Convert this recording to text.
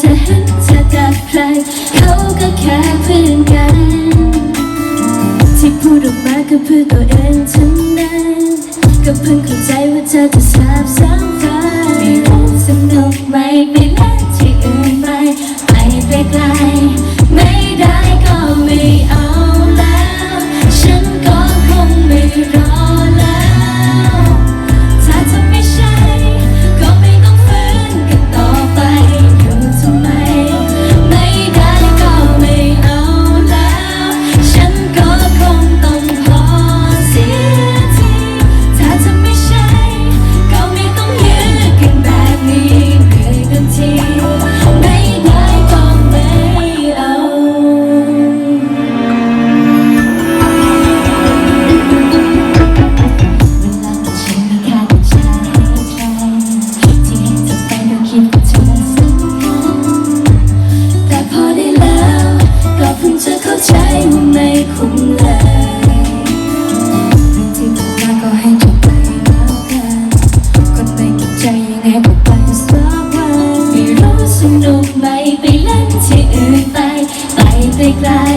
จะหึงจะดับใครเขาก็แค่เพื่อนกัน ที่พูดออกมาก็เพื่อตัวเองทั้งนั้นก็เพิ่งเข้าใจว่าเธอจะสาบสางฟ้า they cry.